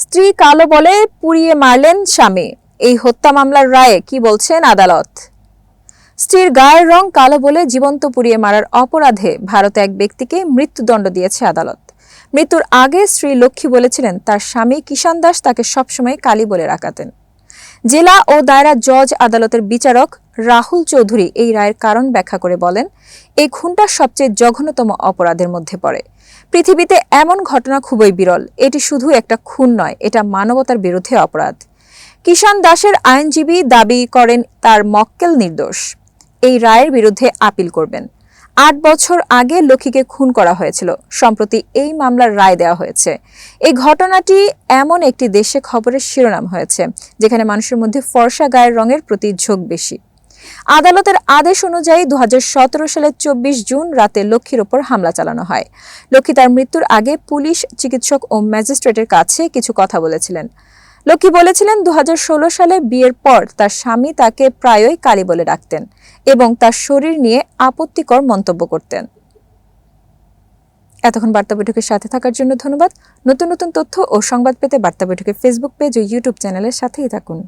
স্ত্রী কালো বলে পুড়িয়ে মারলেন স্বামী। এই হত্যা মামলার রায়ে কি বলছেন আদালত? স্ত্রীর গায়ের রং কালো বলে জীবন্ত পুড়িয়ে মারার অপরাধে ভারতে এক ব্যক্তিকে মৃত্যুদণ্ড দিয়েছে আদালত। মৃত্যুর আগে স্ত্রী লক্ষ্মী বলেছিলেন, তার স্বামী কিষান দাস তাকে সবসময় কালী বলে রাখাতেন। জেলা ও দায়রা জজ আদালতের বিচারক রাহুল চৌধুরী এই রায়ের কারণ ব্যাখ্যা করে বলেন এই খুনটা সবচেয়ে জঘন্যতম অপরাধের মধ্যে পড়ে। পৃথিবীতে এমন ঘটনা খুবই বিরল। এটি শুধু একটা খুন নয়, এটা মানবতার বিরুদ্ধে অপরাধ। কিষান দাসের আইনজীবী দাবি করেন তার মক্কেল নির্দোষ। এই রায়ের বিরুদ্ধে আপিল করবেন। আট বছর আগে লক্ষ্মীকে খুন করা হয়েছিল। সম্প্রতি এই মামলার রায় দেওয়া হয়েছে। এই ঘটনাটি এমন একটি দেশে খবরের শিরোনাম হয়েছে, যেখানে মানুষের মধ্যে ফর্সা গায়ের রঙের প্রতি ঝোঁক বেশি। আদালতের আদেশ অনুযায়ী দু হাজার সতেরো সালের চব্বিশ জুন রাতে লক্ষ্মীর ওপর হামলা চালানো হয়। লক্ষ্মী তার মৃত্যুর আগে পুলিশ, চিকিৎসক ও ম্যাজিস্ট্রেটের কাছে কিছু কথা বলেছিলেন। লক্ষ্মী বলেছিলেন দু হাজার ষোলো সালে বিয়ের পর তার স্বামী তাকে প্রায়ই কালী বলে ডাকতেন এবং তার শরীর নিয়ে আপত্তিকর মন্তব্য করতেন। এতক্ষণ বার্তা বৈঠকের সাথে থাকার জন্য ধন্যবাদ। নতুন নতুন তথ্য ও সংবাদ পেতে বার্তা বৈঠকের ফেসবুক পেজ ও ইউটিউব চ্যানেলের সাথেই থাকুন।